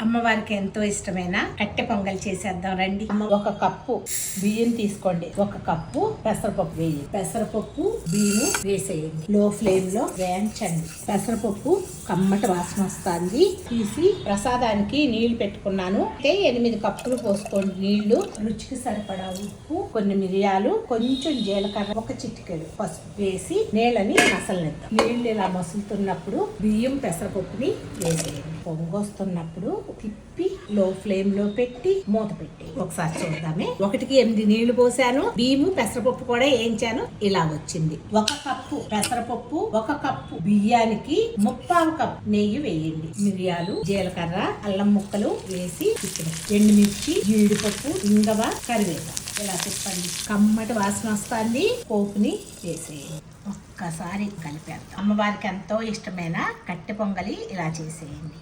అమ్మవారికి ఎంతో ఇష్టమైన కట్టె పొంగల్ చేసేద్దాం రండి. అమ్మ ఒక కప్పు బియ్యం తీసుకోండి. ఒక కప్పు పెసరపప్పు వేయండి. పెసరపప్పు బియ్యం వేసేయండి. లో ఫ్లేమ్లో వేయించండి. పెసరపప్పు కమ్మటి వాసన వస్తుంది. తీసి ప్రసాదానికి నీళ్ళు పెట్టుకున్నాను. అయితే ఎనిమిది కప్పులు పోసుకోండి నీళ్ళు. రుచికి సరిపడా ఉప్పు కొన్ని మిరియాలు కొంచెం జీలకర్ర ఒక చిటికెడు పసుపు వేసి నీళ్ళని మసలనిద్దాం. నీళ్ళు ఇలా మసులుతున్నప్పుడు బియ్యం పెసరపప్పుని వేసేయండి. పొంగొస్తున్నప్పుడు తిప్పి లో ఫ్లేమ్లో పెట్టి మూత పెట్టి ఒకసారి చూద్దామే. ఒకటికి ఎనిమిది నీళ్ళు పోసాను. బియ్యము పెసరపప్పు కూడా వేయించాను. ఇలా వచ్చింది. ఒక కప్పు పెసరపప్పు ఒక కప్పు బియ్యానికి ముప్పావు కప్పు నెయ్యి వేయండి. మిరియాలు జీలకర్ర అల్లం ముక్కలు వేసి తిప్పండి ఎండుమిర్చి జీడిపప్పు ఇంగవ కరివేపాకు. ఇలా తిప్పండి. కమ్మటి వాసన వస్తుంది. పోపుని వేసేయండి. ఒక్కసారి కలిపేద్దాం. అమ్మవారికి ఎంతో ఇష్టమైన కట్టె పొంగలి ఇలా చేసేయండి.